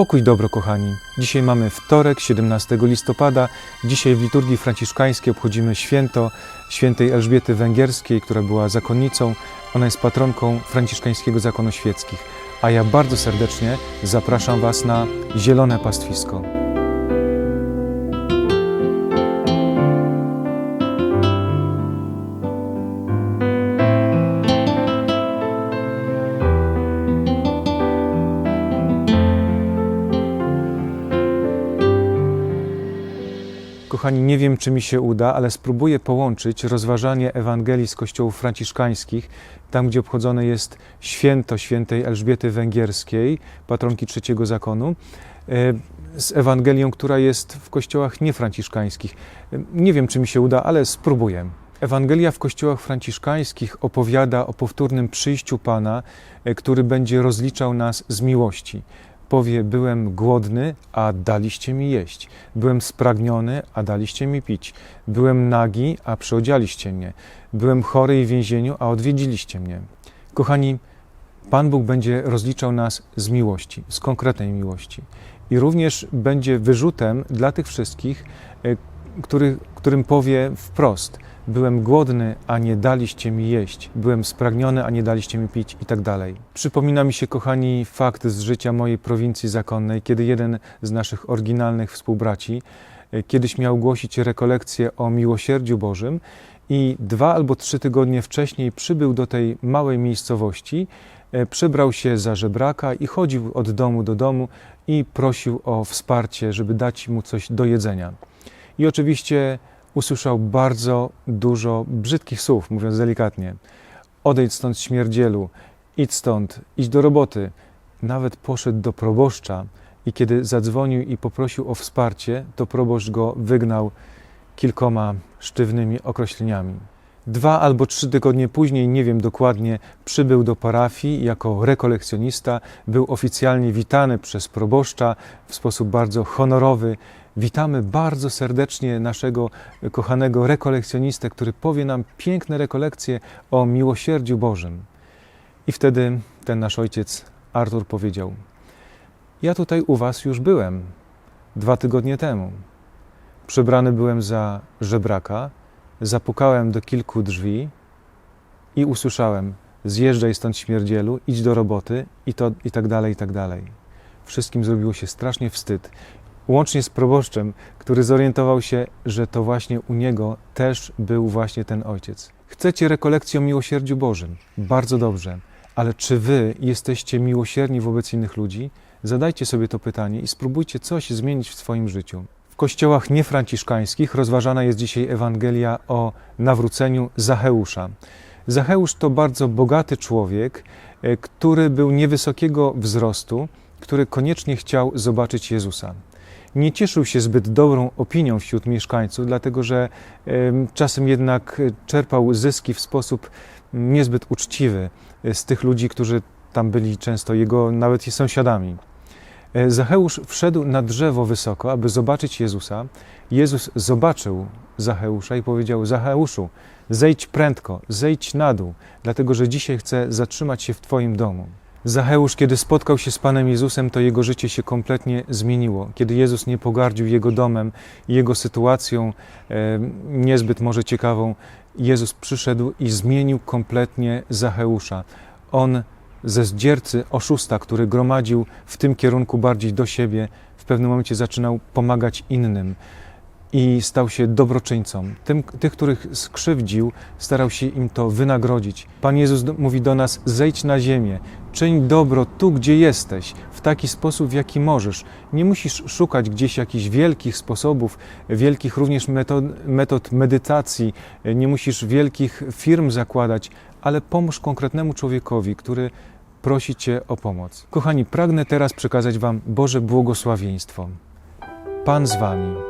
Pokój dobro, kochani. Dzisiaj mamy wtorek, 17 listopada. Dzisiaj w liturgii franciszkańskiej obchodzimy święto świętej Elżbiety Węgierskiej, która była zakonnicą. Ona jest patronką franciszkańskiego zakonu świeckich. A ja bardzo serdecznie zapraszam Was na zielone pastwisko. Kochani, nie wiem, czy mi się uda, ale spróbuję połączyć rozważanie Ewangelii z kościołów franciszkańskich, tam gdzie obchodzone jest święto świętej Elżbiety Węgierskiej, patronki trzeciego zakonu, e, z Ewangelią, która jest w kościołach niefranciszkańskich. E, Nie wiem, czy mi się uda, ale spróbuję. Ewangelia w kościołach franciszkańskich opowiada o powtórnym przyjściu Pana, e, który będzie rozliczał nas z miłości powie: Byłem głodny, a daliście mi jeść. Byłem spragniony, a daliście mi pić. Byłem nagi, a przyodzialiście mnie. Byłem chory i w więzieniu, a odwiedziliście mnie. Kochani, Pan Bóg będzie rozliczał nas z miłości, z konkretnej miłości. I również będzie wyrzutem dla tych wszystkich, e, który, którym powie wprost: Byłem głodny, a nie daliście mi jeść. Byłem spragniony, a nie daliście mi pić, i tak dalej. Przypomina mi się, kochani, fakt z życia mojej prowincji zakonnej, kiedy jeden z naszych oryginalnych współbraci e, kiedyś miał głosić rekolekcję o miłosierdziu Bożym i dwa albo trzy tygodnie wcześniej przybył do tej małej miejscowości, e, przebrał się za żebraka i chodził od domu do domu i prosił o wsparcie, żeby dać mu coś do jedzenia. I oczywiście usłyszał bardzo dużo brzydkich słów, mówiąc delikatnie. Odejdź stąd śmierdzielu, idź stąd, idź do roboty. Nawet poszedł do proboszcza i kiedy zadzwonił i poprosił o wsparcie, to proboszcz go wygnał kilkoma sztywnymi określeniami. Dwa albo trzy tygodnie później, nie wiem dokładnie, przybył do parafii jako rekolekcjonista, był oficjalnie witany przez proboszcza w sposób bardzo honorowy. Witamy bardzo serdecznie naszego kochanego rekolekcjonistę, który powie nam piękne rekolekcje o miłosierdziu Bożym. I wtedy ten nasz ojciec Artur powiedział: Ja tutaj u was już byłem dwa tygodnie temu. Przebrany byłem za żebraka, zapukałem do kilku drzwi i usłyszałem: Zjeżdżaj stąd śmierdzielu, idź do roboty, i, to, i tak dalej, i tak dalej. Wszystkim zrobiło się strasznie wstyd. Łącznie z proboszczem, który zorientował się, że to właśnie u niego też był właśnie ten ojciec. Chcecie rekolekcji o miłosierdziu Bożym? Bardzo dobrze. Ale czy wy jesteście miłosierni wobec innych ludzi? Zadajcie sobie to pytanie i spróbujcie coś zmienić w swoim życiu. W kościołach niefranciszkańskich rozważana jest dzisiaj Ewangelia o nawróceniu Zacheusza. Zacheusz to bardzo bogaty człowiek, e, który był niewysokiego wzrostu, który koniecznie chciał zobaczyć Jezusa. Nie cieszył się zbyt dobrą opinią wśród mieszkańców, dlatego że em, czasem jednak czerpał zyski w sposób niezbyt uczciwy e, z tych ludzi, którzy tam byli często jego nawet i sąsiadami. E, Zacheusz wszedł na drzewo wysoko, aby zobaczyć Jezusa. Jezus zobaczył Zacheusza i powiedział: Zacheuszu, zejdź prędko, zejdź na dół, dlatego że dzisiaj chcę zatrzymać się w Twoim domu. Zacheusz, kiedy spotkał się z Panem Jezusem, to jego życie się kompletnie zmieniło. Kiedy Jezus nie pogardził jego domem i jego sytuacją, niezbyt może ciekawą, Jezus przyszedł i zmienił kompletnie Zacheusza. On ze zdziercy, oszusta, który gromadził w tym kierunku bardziej do siebie, w pewnym momencie zaczynał pomagać innym i stał się dobroczyńcą. Tym, tych, których skrzywdził, starał się im to wynagrodzić. Pan Jezus mówi do nas: zejdź na ziemię, czyń dobro tu, gdzie jesteś, w taki sposób, w jaki możesz. Nie musisz szukać gdzieś jakichś wielkich sposobów, wielkich również metod, metod medytacji, nie musisz wielkich firm zakładać, ale pomóż konkretnemu człowiekowi, który prosi Cię o pomoc. Kochani, pragnę teraz przekazać Wam Boże błogosławieństwo. Pan z Wami.